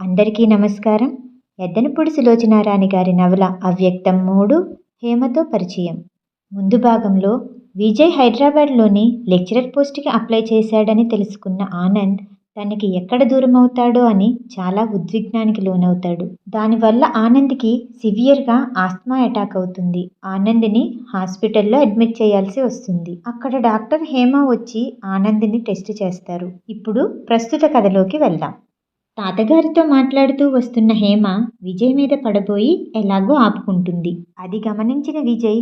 అందరికీ నమస్కారం. ఎద్దనపూడి సులోచనారాణి గారి నవల అవ్యక్తం మూడు హేమతో పరిచయం. ముందు భాగంలో విజయ్ హైదరాబాద్లోని లెక్చరర్ పోస్ట్కి అప్లై చేశాడని తెలుసుకున్న ఆనంద్ తనకి ఎక్కడ దూరం అవుతాడో అని చాలా ఉద్విగ్నానికి లోనవుతాడు. దానివల్ల ఆనంద్కి సివియర్గా ఆస్మా అటాక్ అవుతుంది. ఆనంద్ని హాస్పిటల్లో అడ్మిట్ చేయాల్సి వస్తుంది. అక్కడ డాక్టర్ హేమ వచ్చి ఆనంద్ని టెస్ట్ చేస్తారు. ఇప్పుడు ప్రస్తుత కథలోకి వెళ్దాం. తాతగారితో మాట్లాడుతూ వస్తున్న హేమ విజయ్ మీద పడబోయి ఎలాగో ఆపుకుంటుంది. అది గమనించిన విజయ్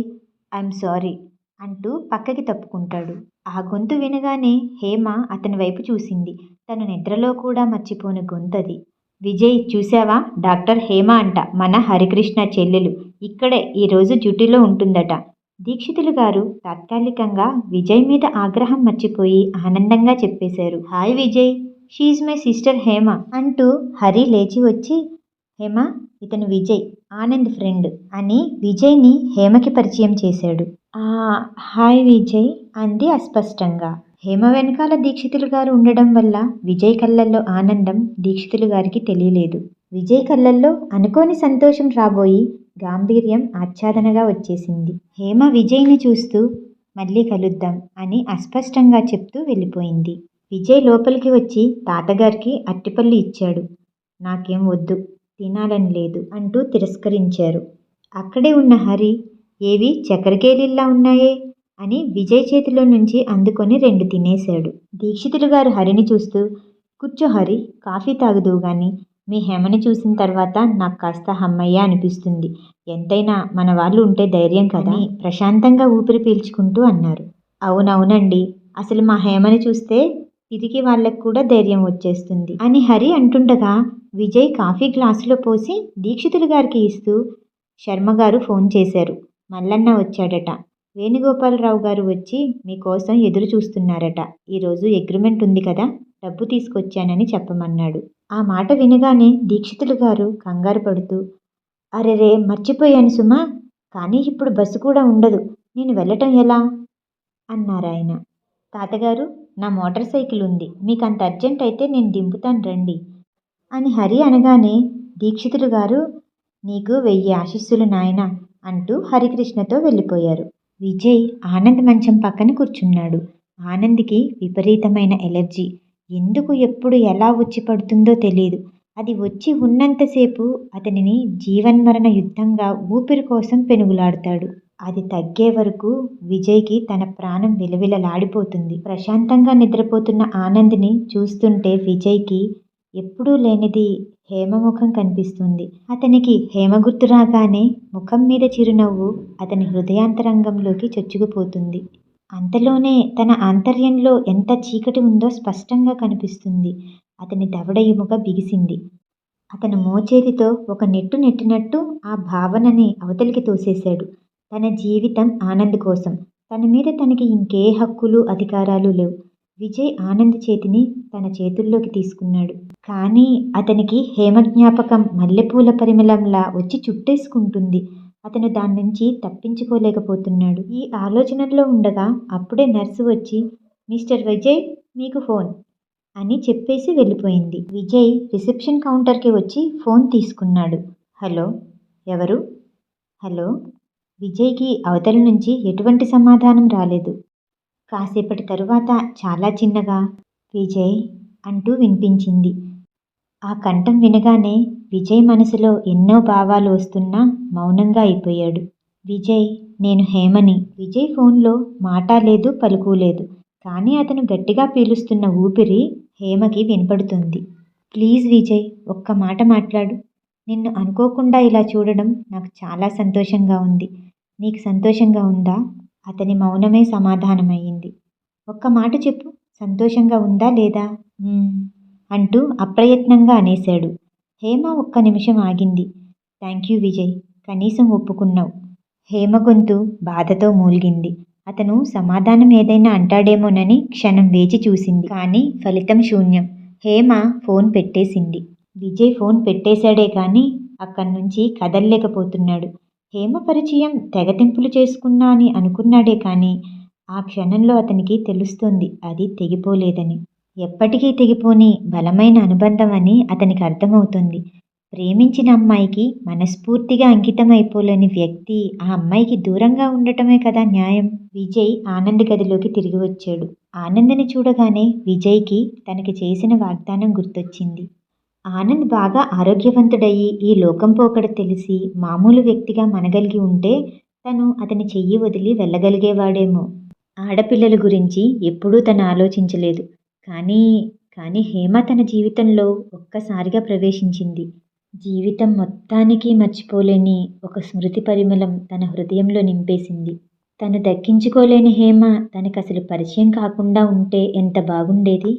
ఐఎమ్ సారీ అంటూ పక్కకి తప్పుకుంటాడు. ఆ గొంతు వినగానే హేమ అతని వైపు చూసింది. తను నిద్రలో కూడా మర్చిపోని గొంతది. విజయ్ చూసావా? డాక్టర్ హేమ అంట మన హరికృష్ణ చెల్లెలు. ఇక్కడే ఈరోజు డ్యూటీలో ఉంటుందట దీక్షితులు గారు తాత్కాలికంగా విజయ్ మీద ఆగ్రహం మర్చిపోయి ఆనందంగా చెప్పేశారు. Hi Vijay! She my sister Hema అంటూ హరి లేచి వచ్చి హేమ ఇతను విజయ్ ఆనంద్ ఫ్రెండ్ అని విజయ్ని హేమకి పరిచయం చేశాడు. ఆ హాయ్ విజయ్ అంది అస్పష్టంగా. హేమ వెనకాల దీక్షితులు గారు ఉండడం వల్ల విజయ్ కళ్ళల్లో ఆనందం దీక్షితులు గారికి తెలియలేదు. విజయ్ కళ్ళల్లో అనుకోని సంతోషం రాబోయి గాంభీర్యం ఆచ్ఛాదనగా వచ్చేసింది. హేమ విజయ్ని చూస్తూ మళ్ళీ కలుద్దాం అని అస్పష్టంగా చెప్తూ వెళ్ళిపోయింది. విజయ్ లోపలికి వచ్చి తాతగారికి అట్టిపల్లి ఇచ్చాడు. నాకేం వద్దు తినాలని లేదు అంటూ తిరస్కరించారు. అక్కడే ఉన్న హరి ఏవి చక్కెరకేలిల్లా ఉన్నాయే? అని విజయ్ చేతిలో నుంచి అందుకొని రెండు తినేశాడు. దీక్షితులు గారు హరిని చూస్తూ కూర్చో హరి కాఫీ తాగుదువు కానీ మీ హేమని చూసిన తర్వాత నాకు కాస్త హమ్మయ్య అనిపిస్తుంది. ఎంతైనా మన వాళ్ళు ఉంటే ధైర్యం కదా ప్రశాంతంగా ఊపిరి పీల్చుకుంటూ అన్నారు. అవునవునండి అసలు మా హేమని చూస్తే తిరిగి వాళ్ళకు కూడా ధైర్యం వచ్చేస్తుంది. అని హరి అంటుండగా విజయ్ కాఫీ గ్లాసులో పోసి దీక్షితులు గారికి ఇస్తూ శర్మ గారు ఫోన్ చేశారు. మల్లన్న వచ్చాడట. వేణుగోపాలరావు గారు వచ్చి మీకోసం ఎదురు చూస్తున్నారట. ఈరోజు అగ్రిమెంట్ ఉంది కదా డబ్బు తీసుకొచ్చానని చెప్పమన్నాడు. ఆ మాట వినగానే దీక్షితులు గారు కంగారు పడుతూ అరెరే మర్చిపోయాను సుమా. కానీ ఇప్పుడు బస్సు కూడా ఉండదు. నేను వెళ్ళటం ఎలా? అన్నారాయన. తాతగారు నా మోటార్ సైకిల్ ఉంది. మీకు అంత అర్జెంట్ అయితే నేను దింపుతాను రండి. అని హరి అనగానే దీక్షితులు గారు నీకు వెయ్యి ఆశీస్సులు నాయన అంటూ హరికృష్ణతో వెళ్ళిపోయారు. విజయ్ ఆనంద్ మంచం పక్కన కూర్చున్నాడు. ఆనంద్కి విపరీతమైన ఎలర్జీ. ఎందుకు ఎప్పుడు ఎలా వచ్చి పడుతుందో తెలియదు అది వచ్చి ఉన్నంతసేపు అతనిని జీవన్మరణ యుద్ధంగా ఊపిరి కోసం పెనుగులాడతాడు. అది తగ్గే వరకు విజయ్కి తన ప్రాణం విలవిలలాడిపోతుంది. ప్రశాంతంగా నిద్రపోతున్న ఆనంద్ని చూస్తుంటే విజయ్కి ఎప్పుడూ లేనిది హేమ ముఖం కనిపిస్తుంది. అతనికి హేమ గుర్తు రాగానే ముఖం మీద చిరునవ్వు అతని హృదయాంతరంగంలోకి చొచ్చుకుపోతుంది. అంతలోనే తన ఆంతర్యంలో ఎంత చీకటి ఉందో స్పష్టంగా కనిపిస్తుంది. అతని దవడ ఎముక బిగిసింది. అతను మోచేతితో ఒక నెట్టు నెట్టినట్టు ఆ భావనని అవతలికి తోసేశాడు. తన జీవితం ఆనంద్ కోసం. తన మీద తనకి ఇంకే హక్కులు అధికారాలు లేవు. విజయ్ ఆనంద్ చేతిని తన చేతుల్లోకి తీసుకున్నాడు. కానీ అతనికి హేమ జ్ఞాపకం మల్లెపూల పరిమళంలా వచ్చి చుట్టేసుకుంటుంది. అతను దాని నుంచి తప్పించుకోలేకపోతున్నాడు. ఈ ఆలోచనల్లో ఉండగా అప్పుడే నర్సు వచ్చి మిస్టర్ విజయ్ మీకు ఫోన్ అని చెప్పేసి వెళ్ళిపోయింది. విజయ్ రిసెప్షన్ కౌంటర్కి వచ్చి ఫోన్ తీసుకున్నాడు. హలో ఎవరు? హలో విజయ్కి అవతల నుంచి ఎటువంటి సమాధానం రాలేదు. కాసేపటి తరువాత చాలా చిన్నగా విజయ్ అంటూ వినిపించింది. ఆ కంఠం వినగానే విజయ్ మనసులో ఎన్నో భావాలు వస్తున్నా మౌనంగా అయిపోయాడు. విజయ్ నేను హేమని. విజయ్ ఫోన్లో మాట లేదు పలుకులేదు కానీ అతను గట్టిగా పీలుస్తున్న ఊపిరి హేమకి వినపడుతుంది. ప్లీజ్ విజయ్ ఒక్క మాట మాట్లాడు. నిన్ను అనుకోకుండా ఇలా చూడడం నాకు చాలా సంతోషంగా ఉంది. నీకు సంతోషంగా ఉందా? అతని మౌనమే సమాధానమయ్యింది. ఒక్క మాట చెప్పు సంతోషంగా ఉందా లేదా? అంటూ అప్రయత్నంగా అనేశాడు. హేమ ఒక్క నిమిషం ఆగింది. థ్యాంక్ యూ విజయ్ కనీసం ఒప్పుకున్నావు. హేమ గొంతు బాధతో మూలిగింది. అతను సమాధానం ఏదైనా అంటాడేమోనని క్షణం వేచి చూసింది. కానీ ఫలితం శూన్యం. హేమ ఫోన్ పెట్టేసింది. విజయ్ ఫోన్ పెట్టేశాడే కానీ అక్కడి నుంచి కదల్లేకపోతున్నాడు. హేమ పరిచయం తెగతింపులు చేసుకున్నా అని అనుకున్నాడే కానీ ఆ క్షణంలో అతనికి తెలుస్తుంది అది తెగిపోలేదని. ఎప్పటికీ తెగిపోని బలమైన అనుబంధం అని అతనికి అర్థమవుతుంది. ప్రేమించిన అమ్మాయికి మనస్ఫూర్తిగా అంకితం అయిపోలేని వ్యక్తి ఆ అమ్మాయికి దూరంగా ఉండటమే కదా న్యాయం. విజయ్ ఆనంద్ గదిలోకి తిరిగి వచ్చాడు. ఆనంద్ని చూడగానే విజయ్కి తనకి చేసిన వాగ్దానం గుర్తొచ్చింది. ఆనంద్ బాగా ఆరోగ్యవంతుడయ్యి ఈ లోకం పోకడ తెలిసి మామూలు వ్యక్తిగా మనగలిగి ఉంటే తను అతని చెయ్యి వదిలి వెళ్ళగలిగేవాడేమో. ఆడపిల్లల గురించి ఎప్పుడూ తను ఆలోచించలేదు. కానీ కానీ హేమ తన జీవితంలో ఒక్కసారిగా ప్రవేశించింది. జీవితం మొత్తానికి మర్చిపోలేని ఒక స్మృతి పరిమళం తన హృదయంలో నింపేసింది. తను దక్కించుకోలేని హేమ తనకు అసలు పరిచయం కాకుండా ఉంటే ఎంత బాగుండేది?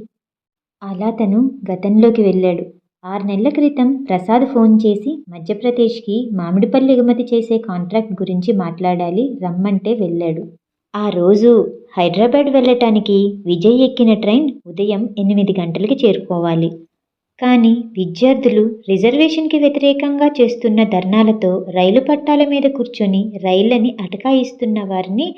అలా తను గతంలోకి వెళ్ళాడు. ఆరు నెలల క్రితం ప్రసాద్ ఫోన్ చేసి మధ్యప్రదేశ్కి మామిడిపల్లి ఎగుమతి చేసే కాంట్రాక్ట్ గురించి మాట్లాడాలి రమ్మంటే వెళ్ళాడు. ఆ రోజు హైదరాబాద్ వెళ్ళటానికి విజయ్ ఎక్కిన ట్రైన్ ఉదయం ఎనిమిది గంటలకి చేరుకోవాలి. కానీ విద్యార్థులు రిజర్వేషన్కి వ్యతిరేకంగా చేస్తున్న ధర్నాలతో రైలు పట్టాల మీద కూర్చొని రైళ్ళని అటకాయిస్తున్న వారిని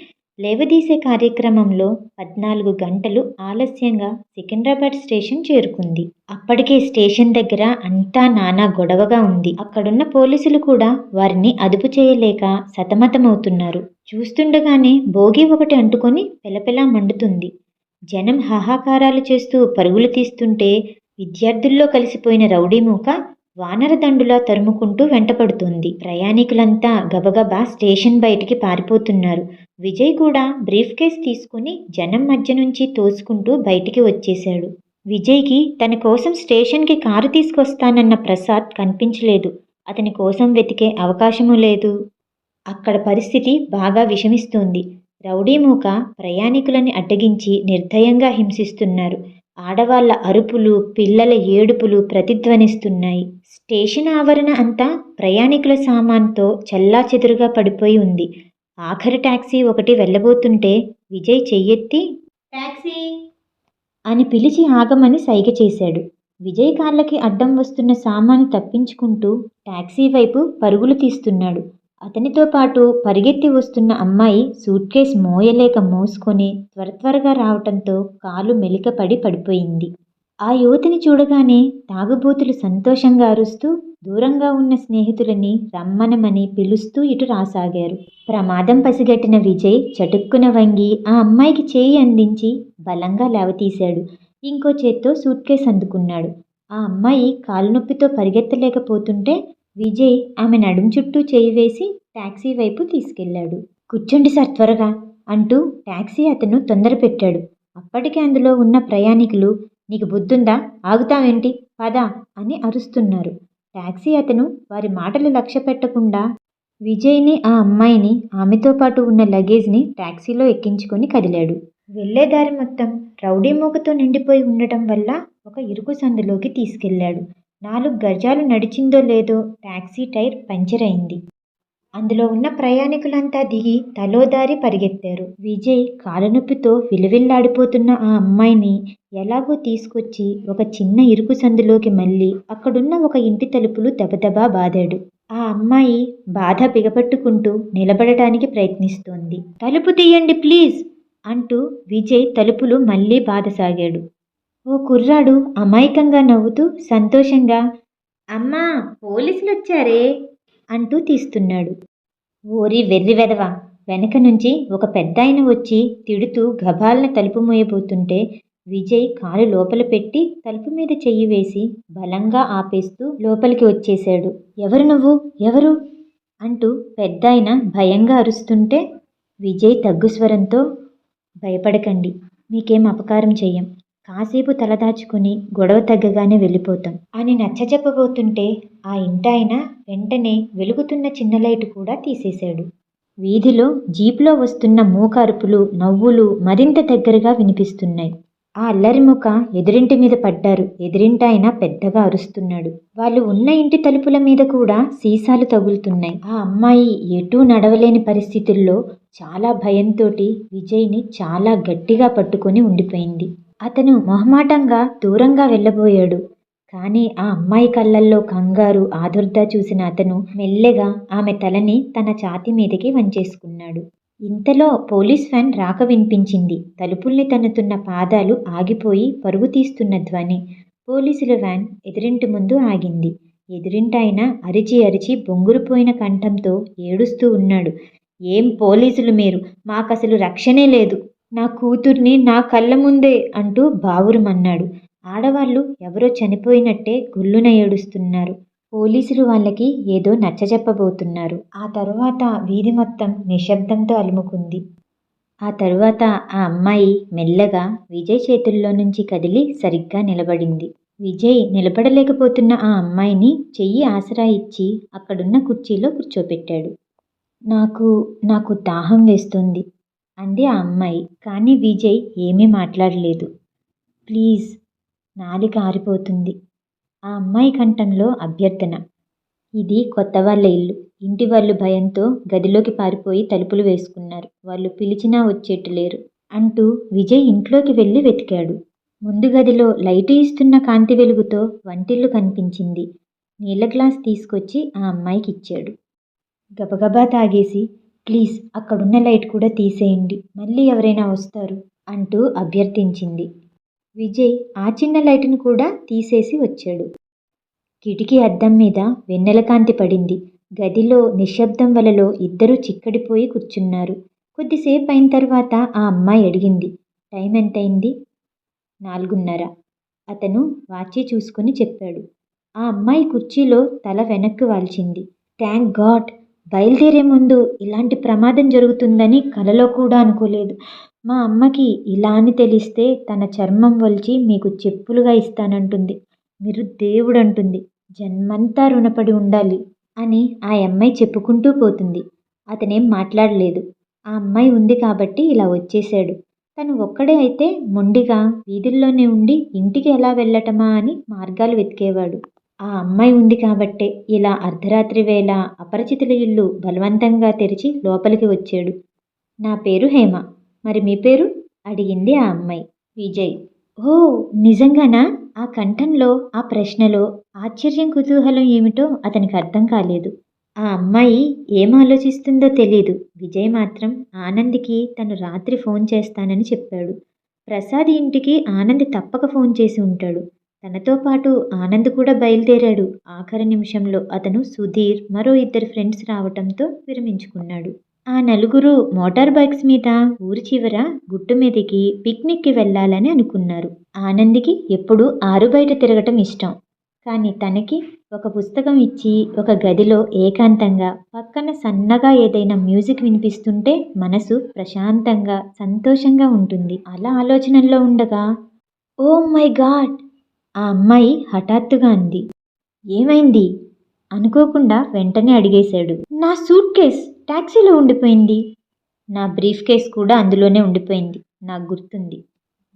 లేవదీసే కార్యక్రమంలో పద్నాలుగు గంటలు ఆలస్యంగా సికింద్రాబాద్ స్టేషన్ చేరుకుంది. అప్పటికే స్టేషన్ దగ్గర అంతా నానా గొడవగా ఉంది. అక్కడున్న పోలీసులు కూడా వారిని అదుపు చేయలేక సతమతమవుతున్నారు. చూస్తుండగానే భోగి ఒకటి అంటుకొని పెలపెలా మండుతుంది. జనం హాహాకారాలు చేస్తూ పరుగులు తీస్తుంటే విద్యార్థుల్లో కలిసిపోయిన రౌడీ మూక వానరదండులా తరుముకుంటూ వెంటపడుతుంది. ప్రయాణికులంతా గబగబా స్టేషన్ బయటికి పారిపోతున్నారు. విజయ్ కూడా బ్రీఫ్ కేస్ తీసుకుని జనం మధ్య నుంచి తోసుకుంటూ బయటికి వచ్చేశాడు. విజయ్కి తన కోసం స్టేషన్కి కారు తీసుకొస్తానన్న ప్రసాద్ కనిపించలేదు. అతని కోసం వెతికే అవకాశము లేదు. అక్కడ పరిస్థితి బాగా విషమిస్తోంది. రౌడీ మూక ప్రయాణికులని అడ్డగించి నిర్దయంగా హింసిస్తున్నారు. ఆడవాళ్ళ అరుపులు పిల్లల ఏడుపులు ప్రతిధ్వనిస్తున్నాయి. స్టేషన్ ఆవరణ అంతా ప్రయాణికుల సామాన్తో చెల్లాచెదురుగా పడిపోయి ఉంది. ఆఖరి టాక్సీ ఒకటి వెళ్ళబోతుంటే విజయ్ చెయ్యెత్తి టాక్సీ! అని పిలిచి ఆగమని సైగ చేశాడు. విజయ్ కాళ్ళకి అడ్డం వస్తున్న సామాను తప్పించుకుంటూ టాక్సీ వైపు పరుగులు తీస్తున్నాడు. అతనితో పాటు పరిగెత్తి వస్తున్న అమ్మాయి సూట్ కేస్ మోయలేక మోసుకొని త్వర త్వరగా రావటంతో కాలు మెలికపడి పడిపోయింది. ఆ యువతిని చూడగానే తాగుబోతులు సంతోషంగా అరుస్తూ దూరంగా ఉన్న స్నేహితులని రమ్మనమని పిలుస్తూ ఇటు రాసాగారు. ప్రమాదం పసిగట్టిన విజయ్ చటుక్కున వంగి ఆ అమ్మాయికి చేయి అందించి బలంగా లేవతీశాడు. ఇంకో చేత్తో సూట్ కేస్ అందుకున్నాడు. ఆ అమ్మాయి కాలు నొప్పితో పరిగెత్తలేకపోతుంటే విజయ్ ఆమె నడుం చుట్టూ చేయి వేసి ట్యాక్సీ వైపు తీసుకెళ్ళాడు. కూర్చోండి సార్ త్వరగా అంటూ ట్యాక్సీ అతను తొందర పెట్టాడు. అప్పటికే అందులో ఉన్న ప్రయాణికులు నీకు బుద్ధుందా? ఆగుతావేంటి? పదా అని అరుస్తున్నారు. టాక్సీ అతను వారి మాటలు లక్ష్య పెట్టకుండా విజయ్ని ఆ అమ్మాయిని ఆమెతో పాటు ఉన్న లగేజ్ని ట్యాక్సీలో ఎక్కించుకొని కదిలాడు. వెళ్ళే దారి మొత్తం రౌడీ మూకతో నిండిపోయి ఉండటం వల్ల ఒక ఇరుకు సందులోకి తీసుకెళ్ళాడు నాలుగు గజాలు నడిచిందో లేదో టాక్సీ టైర్ పంచర్ అయింది. అందులో ఉన్న ప్రయాణికులంతా దిగి తలోదారి పరిగెత్తారు. విజయ్ కాలనొప్పితో విలువిల్లాడిపోతున్న ఆ అమ్మాయిని ఎలాగో తీసుకొచ్చి ఒక చిన్న ఇరుకు సందులోకి మళ్ళీ అక్కడున్న ఒక ఇంటి తలుపులు దబదబా బాదాడు. ఆ అమ్మాయి బాధ బిగపట్టుకుంటూ నిలబడటానికి ప్రయత్నిస్తోంది. తలుపు తీయండి ప్లీజ్! అంటూ విజయ్ తలుపులు మళ్ళీ బాధసాగాడు. ఓ కుర్రాడు అమాయకంగా నవ్వుతూ సంతోషంగా అమ్మా పోలీసులు వచ్చారే అంటూ తీస్తున్నాడు. ఓరి వెర్రి వెదవ వెనక నుంచి ఒక పెద్దాయన వచ్చి తిడుతూ గభాలన తలుపు మోయబోతుంటే విజయ్ కాలు లోపల పెట్టి తలుపు మీద చెయ్యి వేసి బలంగా ఆపేస్తూ లోపలికి వచ్చేశాడు. ఎవరు నువ్వు? ఎవరు అంటూ పెద్దాయన భయంగా అరుస్తుంటే విజయ్ తగ్గు స్వరంతో భయపడకండి మీకేం అపకారం చెయ్యం. కాసేపు తలదాచుకుని గొడవ తగ్గగానే వెళ్ళిపోతాం. అని నచ్చజెప్పబోతుంటే ఆ ఇంటాయన వెంటనే వెలుగుతున్న చిన్న లైట్ కూడా తీసేశాడు. వీధిలో జీప్లో వస్తున్న మూకారుపులు నవ్వులు మరింత దగ్గరగా వినిపిస్తున్నాయి. ఆ అల్లరి ముఖ ఎదురింటి మీద పడ్డారు. ఎదురింటాయన పెద్దగా అరుస్తున్నాడు. వాళ్ళు ఉన్న ఇంటి తలుపుల మీద కూడా సీసాలు తగులుతున్నాయి. ఆ అమ్మాయి ఎటూ నడవలేని పరిస్థితుల్లో చాలా భయంతోటి విజయ్ని చాలా గట్టిగా పట్టుకొని ఉండిపోయింది. అతను మొహమాటంగా దూరంగా వెళ్ళబోయాడు. కానీ ఆ అమ్మాయి కళ్ళల్లో కంగారు ఆదుర్దా చూసిన అతను మెల్లగా ఆమె తలని తన ఛాతి మీదకి వంచేసుకున్నాడు. ఇంతలో పోలీస్ వ్యాన్ రాక వినిపించింది. తలుపుల్ని తన్నుతున్న పాదాలు ఆగిపోయి పరుగు తీస్తున్న ధ్వని పోలీసుల వ్యాన్ ఎదురింటి ముందు ఆగింది. ఎదురింటాయన అరిచి అరిచి బొంగురుపోయిన కంఠంతో ఏడుస్తూ ఉన్నాడు. ఏం పోలీసులు మీరు? మాకసలు రక్షణే లేదు. నా కూతుర్ని నా కళ్ళ ముందే అంటూ బావురుమన్నాడు. ఆడవాళ్ళు ఎవరో చనిపోయినట్టే గుల్లున ఏడుస్తున్నారు. పోలీసులు వాళ్ళకి ఏదో నచ్చజెప్పబోతున్నారు. ఆ తరువాత వీధి మొత్తం నిశ్శబ్దంతో అలుముకుంది. ఆ తరువాత ఆ అమ్మాయి మెల్లగా విజయ్ చేతుల్లో నుంచి కదిలి సరిగ్గా నిలబడింది. విజయ్ నిలబడలేకపోతున్న ఆ అమ్మాయిని చెయ్యి ఆసరా ఇచ్చి అక్కడున్న కుర్చీలో కూర్చోపెట్టాడు. నాకు నాకు దాహం వేస్తుంది. అంది ఆ అమ్మాయి. కానీ విజయ్ ఏమీ మాట్లాడలేదు. ప్లీజ్ నాలిక ఆరిపోతుంది. ఆ అమ్మాయి కంఠంలో అభ్యర్థన. ఇది కొత్త వాళ్ళ ఇల్లు. ఇంటి వాళ్ళు భయంతో గదిలోకి పారిపోయి తలుపులు వేసుకున్నారు. వాళ్ళు పిలిచినా వచ్చేట్టు లేరు అంటూ విజయ్ ఇంట్లోకి వెళ్ళి వెతికాడు. ముందు గదిలో లైటు ఇస్తున్న కాంతి వెలుగుతో వంటిల్లు కనిపించింది. నీళ్ళ గ్లాస్ తీసుకొచ్చి ఆ అమ్మాయికి ఇచ్చాడు గబగబా తాగేసి ప్లీజ్ అక్కడున్న లైట్ కూడా తీసేయండి. మళ్ళీ ఎవరైనా వస్తారు అంటూ అభ్యర్థించింది. విజయ్ ఆ చిన్న లైటును కూడా తీసేసి వచ్చాడు. కిటికీ అద్దం మీద వెన్నెల కాంతి పడింది. గదిలో నిశ్శబ్దం వలలో ఇద్దరూ చిక్కడిపోయి కూర్చున్నారు. కొద్దిసేపు అయిన తర్వాత ఆ అమ్మాయి అడిగింది టైం ఎంతైంది నాలుగున్నర. అతను వాచి చూసుకుని చెప్పాడు. ఆ అమ్మాయి కుర్చీలో తల వెనక్కి వాల్చింది. Thank God! బయలుదేరే ముందు ఇలాంటి ప్రమాదం జరుగుతుందని కలలో కూడా అనుకోలేదు. మా అమ్మకి ఇలా అని తెలిస్తే తన చర్మం వలిచి మీకు చెప్పులుగా ఇస్తానంటుంది. మీరు దేవుడు అంటుంది జన్మంతా రుణపడి ఉండాలి అని ఆ అమ్మాయి చెప్పుకుంటూ పోతుంది. అతనేం మాట్లాడలేదు. ఆ అమ్మాయి ఉంది కాబట్టి ఇలా వచ్చేశాడు. తను ఒక్కడే అయితే మొండిగా వీధుల్లోనే ఉండి ఇంటికి ఎలా వెళ్ళటమా అని మార్గాలు వెతికేవాడు. ఆ అమ్మాయి ఉంది కాబట్టే ఇలా అర్ధరాత్రి వేళ అపరిచితుల ఇల్లు బలవంతంగా తెరిచి లోపలికి వచ్చాడు. నా పేరు హేమ. మరి మీ పేరు? అడిగింది ఆ అమ్మాయి. విజయ్. ఓ నిజంగానా? ఆ కంఠంలో ఆ ప్రశ్నలో ఆశ్చర్యం కుతూహలం ఏమిటో అతనికి అర్థం కాలేదు. ఆ అమ్మాయి ఏం ఆలోచిస్తుందో తెలీదు. విజయ్ మాత్రం ఆనంద్కి తను రాత్రి ఫోన్ చేస్తానని చెప్పాడు. ప్రసాద్ ఇంటికి ఆనంద్ తప్పక ఫోన్ చేసి ఉంటాడు. తనతో పాటు ఆనంద్ కూడా బయలుదేరాడు. ఆఖరి నిమిషంలో అతను సుధీర్ మరో ఇద్దరు ఫ్రెండ్స్ రావటంతో విరమించుకున్నాడు. ఆ నలుగురు మోటార్ బైక్స్ మీద ఊరి చివర గుట్టు మీదకి పిక్నిక్కి వెళ్ళాలని అనుకున్నారు. ఆనంద్కి ఎప్పుడూ ఆరు బయట తిరగటం ఇష్టం. కానీ తనకి ఒక పుస్తకం ఇచ్చి ఒక గదిలో ఏకాంతంగా పక్కన సన్నగా ఏదైనా మ్యూజిక్ వినిపిస్తుంటే మనసు ప్రశాంతంగా సంతోషంగా ఉంటుంది. అలా ఆలోచనల్లో ఉండగా ఓ మై గాడ్! ఆ అమ్మాయి హఠాత్తుగా అంది. ఏమైంది? అనుకోకుండా వెంటనే అడిగేశాడు. నా సూట్ కేస్ ట్యాక్సీలో ఉండిపోయింది. నా బ్రీఫ్ కేస్ కూడా అందులోనే ఉండిపోయింది నాకు గుర్తుంది.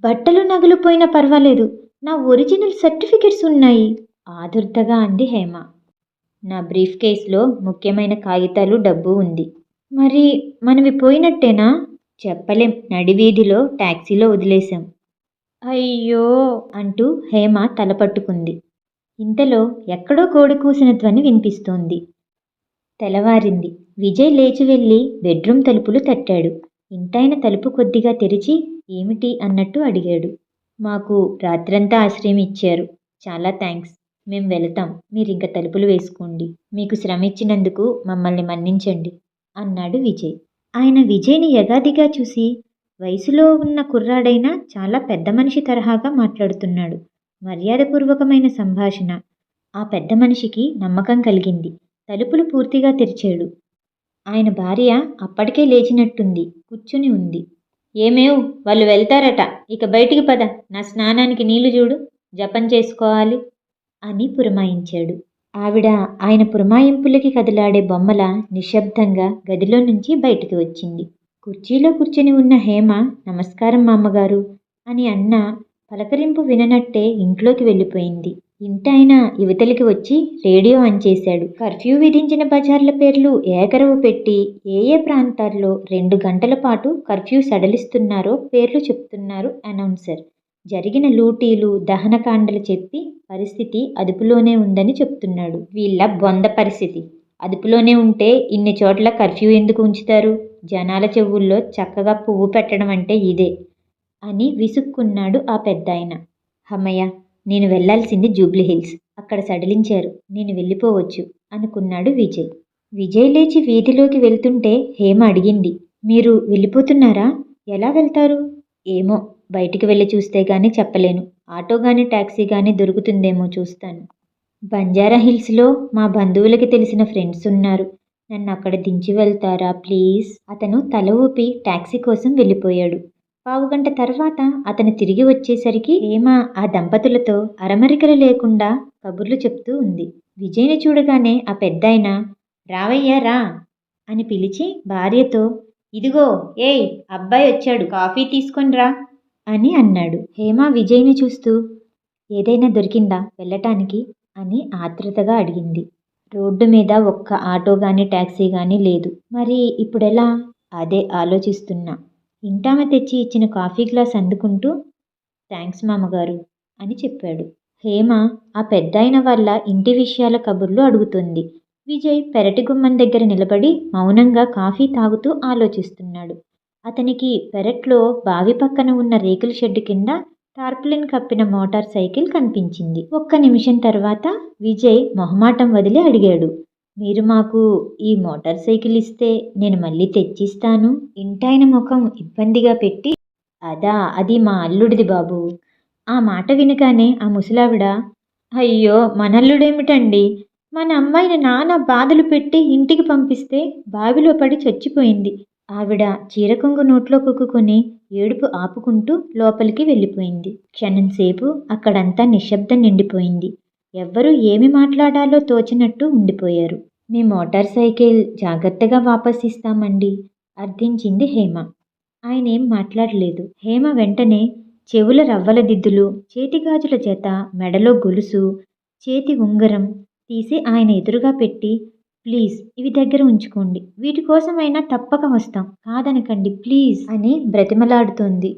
బట్టలు నగలు పోయినా పర్వాలేదు నా ఒరిజినల్ సర్టిఫికెట్స్ ఉన్నాయి ఆదుర్తగా అంది హేమ. నా బ్రీఫ్ కేస్లో ముఖ్యమైన కాగితాలు డబ్బు ఉంది. మరి మనవి పోయినట్టేనా? చెప్పలేం నడివీధిలో ట్యాక్సీలో వదిలేశాం. అయ్యో! అంటూ హేమ తలపట్టుకుంది ఇంతలో ఎక్కడో కోడి కూసిన ధ్వని వినిపిస్తోంది. తెల్లవారింది. విజయ్ లేచి వెళ్ళి బెడ్రూమ్ తలుపులు తట్టాడు. ఇంటాయన తలుపు కొద్దిగా తెరిచి ఏమిటి అన్నట్టు అడిగాడు. మాకు రాత్రంతా ఆశ్రయం ఇచ్చారు. చాలా థ్యాంక్స్ మేం వెళతాం. మీరు ఇంక తలుపులు వేసుకోండి. మీకు శ్రమ ఇచ్చినందుకు మమ్మల్ని మన్నించండి అన్నాడు విజయ్. ఆయన విజయ్ని యగాదిగా చూసి వయసులో ఉన్న కుర్రాడైనా చాలా పెద్ద మనిషి తరహాగా మాట్లాడుతున్నాడు. మర్యాదపూర్వకమైన సంభాషణ. ఆ పెద్ద మనిషికి నమ్మకం కలిగింది. తలుపులు పూర్తిగా తెరిచాడు. ఆయన భార్య అప్పటికే లేచినట్టుంది. కూర్చుని ఉంది. ఏమేవ్ వాళ్ళు వెళ్తారట. ఇక బయటికి పద. నా స్నానానికి నీళ్ళు చూడు. జపం చేసుకోవాలి అని పురమాయించాడు. ఆవిడ ఆయన పురమాయింపులకి కదిలాడే బొమ్మల నిశ్శబ్దంగా గదిలో నుంచి బయటికి వచ్చింది. కుర్చీలో కూర్చుని ఉన్న హేమ నమస్కారం మామగారు అని అన్న పలకరింపు విననట్టే ఇంట్లోకి వెళ్ళిపోయింది. ఇంటాయన యువతలికి వచ్చి రేడియో ఆన్ చేశాడు. కర్ఫ్యూ విధించిన బజార్ల పేర్లు ఏకరవు పెట్టి ఏ ఏ ప్రాంతాల్లో రెండు గంటల పాటు కర్ఫ్యూ సడలిస్తున్నారో పేర్లు చెప్తున్నారు అనౌన్సర్. జరిగిన లూటీలు దహనకాండలు చెప్పి పరిస్థితి అదుపులోనే ఉందని చెప్తున్నాడు. వీళ్ళ బొంద పరిస్థితి. అదుపులోనే ఉంటే ఇన్ని చోట్ల కర్ఫ్యూ ఎందుకు ఉంచుతారు? జనాల చెవుల్లో చక్కగా పువ్వు పెట్టడం అంటే ఇదే అని విసుక్కున్నాడు ఆ పెద్దాయన. హమ్మయ్య నేను వెళ్ళాల్సింది జూబ్లీ హిల్స్. అక్కడ సడలించారు. నేను వెళ్ళిపోవచ్చు అనుకున్నాడు విజయ్. విజయ్ లేచి వీధిలోకి వెళ్తుంటే హేమ అడిగింది. మీరు వెళ్ళిపోతున్నారా? ఎలా వెళ్తారు? ఏమో బయటికి వెళ్ళి చూస్తే గానీ చెప్పలేను. ఆటో గానీ టాక్సీ గానీ దొరుకుతుందేమో చూస్తాను. బంజారా హిల్స్లో మా బంధువులకి తెలిసిన ఫ్రెండ్స్ ఉన్నారు. నన్ను అక్కడ దించి వెళ్తారా ప్లీజ్? అతను తల ఊపి టాక్సీ కోసం వెళ్ళిపోయాడు. పావుగంట తర్వాత అతను తిరిగి వచ్చేసరికి హేమ ఆ దంపతులతో అరమరికలు లేకుండా కబుర్లు చెప్తూ ఉంది. విజయ్ని చూడగానే ఆ పెద్దాయన రావయ్యా రా అని పిలిచి భార్యతో ఇదిగో ఏయ్ అబ్బాయి వచ్చాడు కాఫీ తీసుకొని రా అని అన్నాడు. హేమ విజయ్ని చూస్తూ ఏదైనా దొరికిందా వెళ్ళటానికి? అని ఆత్రుతగా అడిగింది. రోడ్డు మీద ఒక్క ఆటో కానీ ట్యాక్సీ కానీ లేదు. మరి ఇప్పుడెలా? అదే ఆలోచిస్తున్నా. ఇంటామె తెచ్చి ఇచ్చిన కాఫీ గ్లాస్ అందుకుంటూ థ్యాంక్స్ మామగారు అని చెప్పాడు. హేమ ఆ పెద్దాయన వల్ల ఇంటి విషయాల కబుర్లు అడుగుతుంది. విజయ్ పెరటి గుమ్మం దగ్గర నిలబడి మౌనంగా కాఫీ తాగుతూ ఆలోచిస్తున్నాడు. అతనికి పెరట్లో బావి పక్కన ఉన్న రేకుల షెడ్డు కింద టార్పులిన్ కప్పిన మోటార్ సైకిల్ కనిపించింది. ఒక్క నిమిషం తర్వాత విజయ్ మొహమాటం వదిలి అడిగాడు. మీరు మాకు ఈ మోటార్ సైకిల్ ఇస్తే నేను మళ్ళీ తెచ్చిస్తాను. ఇంటాయన ముఖం ఇబ్బందిగా పెట్టి అదా అది మా అల్లుడిది బాబు. ఆ మాట వినగానే ఆ ముసలావిడ అయ్యో మనల్లుడేమిటండి మన అమ్మాయిని నానా బాధలు పెట్టి ఇంటికి పంపిస్తే బావిలో పడి చచ్చిపోయింది. ఆవిడ చీరకొంగు నోట్లో కుక్కుని ఏడుపు ఆపుకుంటూ లోపలికి వెళ్ళిపోయింది. క్షణంసేపు అక్కడంతా నిశ్శబ్దం నిండిపోయింది. ఎవ్వరూ ఏమి మాట్లాడాలో తోచినట్టు ఉండిపోయారు. మీ మోటార్ సైకిల్ జాగ్రత్తగా వాపస్ ఇస్తామండి అర్థించింది హేమ. ఆయన ఏం మాట్లాడలేదు. హేమ వెంటనే చెవుల రవ్వల దిద్దులు చేతిగాజుల చేత మెడలో గొలుసు చేతి ఉంగరం తీసి ఆయన ఎదురుగా పెట్టి ప్లీజ్ ఇవి దగ్గర ఉంచుకోండి. వీటి కోసమైనా తప్పక వస్తాం. కాదనకండి ప్లీజ్ అని బ్రతిమలాడుతోంది.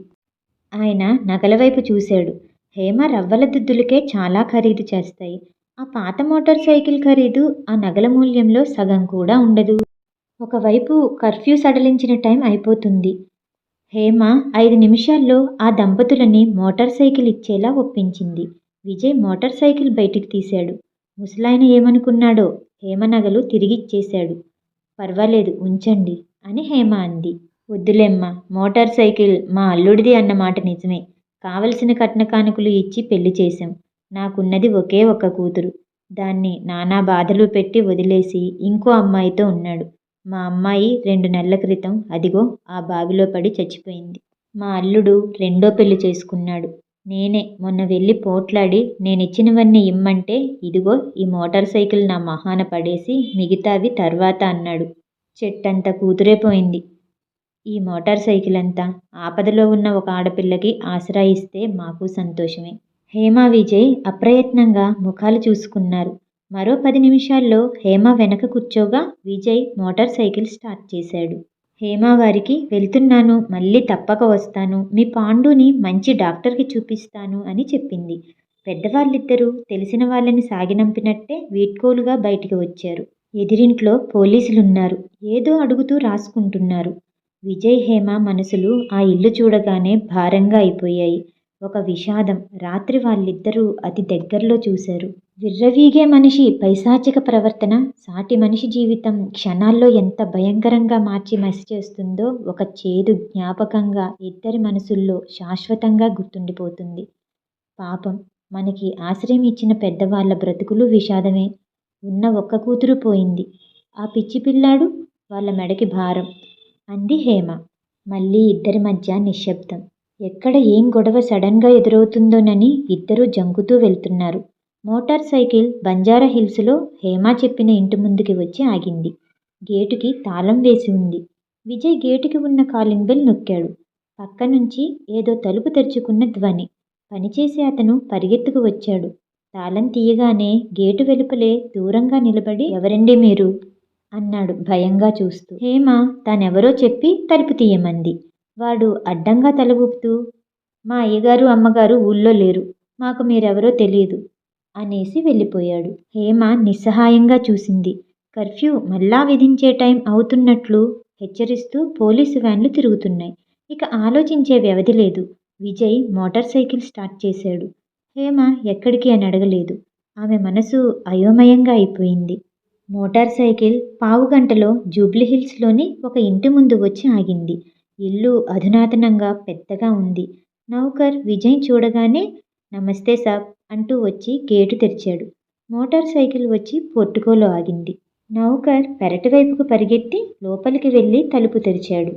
ఆయన నగల వైపు చూశాడు. హేమ రవ్వల దుద్దులకే చాలా ఖరీదు చేస్తాయి. ఆ పాత మోటార్ సైకిల్ ఖరీదు ఆ నగల మూల్యంలో సగం కూడా ఉండదు. ఒకవైపు కర్ఫ్యూ సడలించిన టైం అయిపోతుంది. హేమ ఐదు నిమిషాల్లో ఆ దంపతులని మోటార్ సైకిల్ ఇచ్చేలా ఒప్పించింది. విజయ్ మోటార్ సైకిల్ బయటికి తీశాడు. ముసలాయన ఏమనుకున్నాడో హేమ నగలు తిరిగిచ్చేశాడు. పర్వాలేదు ఉంచండి అని హేమ అంది. వద్దులేమ్మ మోటార్ సైకిల్ మా అల్లుడిది అన్న మాట నిజమే. కావలసిన కట్న కానుకలు ఇచ్చి పెళ్ళి చేశాం. నాకున్నది ఒకే ఒక్క కూతురు. దాన్ని నానా బాధలు పెట్టి వదిలేసి ఇంకో అమ్మాయితో ఉన్నాడు. మా అమ్మాయి రెండు నెలల క్రితం అదిగో ఆ బావిలో పడి చచ్చిపోయింది. మా అల్లుడు రెండో పెళ్ళి చేసుకున్నాడు. నేనే మొన్న వెళ్ళి పోట్లాడి నేనిచ్చినవన్నీ ఇమ్మంటే ఇదిగో ఈ మోటార్ సైకిల్ నా మహాన పడేసి మిగతావి తర్వాత అన్నాడు. చెట్టంత కూతురేపోయింది ఈ మోటార్ సైకిల్ అంతా ఆపదలో ఉన్న ఒక ఆడపిల్లకి ఆసరా ఇస్తే మాకు సంతోషమే. హేమ విజయ్ అప్రయత్నంగా ముఖాలు చూసుకున్నారు. మరో పది నిమిషాల్లో హేమ వెనక కూర్చోగా విజయ్ మోటార్ సైకిల్ స్టార్ట్ చేశాడు. హేమవారికి వెళ్తున్నాను మళ్ళీ తప్పక వస్తాను. మీ పాండుని మంచి డాక్టర్కి చూపిస్తాను అని చెప్పింది. పెద్దవాళ్ళిద్దరూ తెలిసిన వాళ్ళని సాగినంపినట్టే వీడ్కోలుగా బయటికి వచ్చారు. ఎదిరింట్లో పోలీసులున్నారు. ఏదో అడుగుతూ రాసుకుంటున్నారు. విజయ్ హేమ మనసులు ఆ ఇల్లు చూడగానే భారంగా అయిపోయాయి. ఒక విషాదం. రాత్రి వాళ్ళిద్దరూ అతి దగ్గరలో చూశారు. విర్రవీగే మనిషి పైశాచిక ప్రవర్తన సాటి మనిషి జీవితం క్షణాల్లో ఎంత భయంకరంగా మార్చి మసి చేస్తుందో ఒక చేదు జ్ఞాపకంగా ఇద్దరి మనసుల్లో శాశ్వతంగా గుర్తుండిపోతుంది. పాపం మనకి ఆశ్రయం ఇచ్చిన పెద్దవాళ్ళ బ్రతుకులు విషాదమే. ఉన్న ఒక్క కూతురు పోయింది. ఆ పిచ్చి పిల్లాడు వాళ్ళ మెడకి భారం. అంది హేమ. మళ్ళీ ఇద్దరి మధ్య నిశ్శబ్దం. ఎక్కడ ఏం గొడవ సడన్గా ఎదురవుతుందోనని ఇద్దరూ జంకుతూ వెళ్తున్నారు. మోటార్ సైకిల్ బంజారా హిల్స్లో హేమ చెప్పిన ఇంటి ముందుకి వచ్చి ఆగింది. గేటుకి తాళం వేసి ఉంది. విజయ్ గేటుకి ఉన్న కాలింగ్ బెల్ నొక్కాడు. పక్క నుంచి ఏదో తలుపు తెరుచుకున్న ధ్వని. పనిచేసే అతను పరిగెత్తుకు వచ్చాడు. తాళం తీయగానే గేటు వెలుపలే దూరంగా నిలబడి ఎవరండి మీరు అన్నాడు భయంగా చూస్తూ. హేమ తానెవరో చెప్పి తలుపు తీయమంది. వాడు అడ్డంగా తల ఊపుతూ మా అయ్యగారు అమ్మగారు ఊళ్ళో లేరు. మాకు మీరెవరో తెలియదు అనేసి వెళ్ళిపోయాడు. హేమ నిస్సహాయంగా చూసింది. కర్ఫ్యూ మళ్ళా విధించే టైం అవుతున్నట్లు హెచ్చరిస్తూ పోలీసు వ్యాన్లు తిరుగుతున్నాయి. ఇక ఆలోచించే వ్యవధి లేదు. విజయ్ మోటార్ సైకిల్ స్టార్ట్ చేశాడు. హేమ ఎక్కడికి అని అడగలేదు. ఆమె మనసు అయోమయంగా అయిపోయింది. మోటార్ సైకిల్ పావు గంటలో జూబ్లీహిల్స్లోని ఒక ఇంటి ముందు వచ్చి ఆగింది. ఇల్లు అధునాతనంగా పెద్దగా ఉంది. నౌకర్ విజయ్ చూడగానే నమస్తే సాబ్ అంటూ వచ్చి గేటు తెరిచాడు. మోటార్ సైకిల్ వచ్చి పోర్టుకోలో ఆగింది. నౌకర్ పెరటి వైపుకు పరిగెత్తి లోపలికి వెళ్ళి తలుపు తెరిచాడు.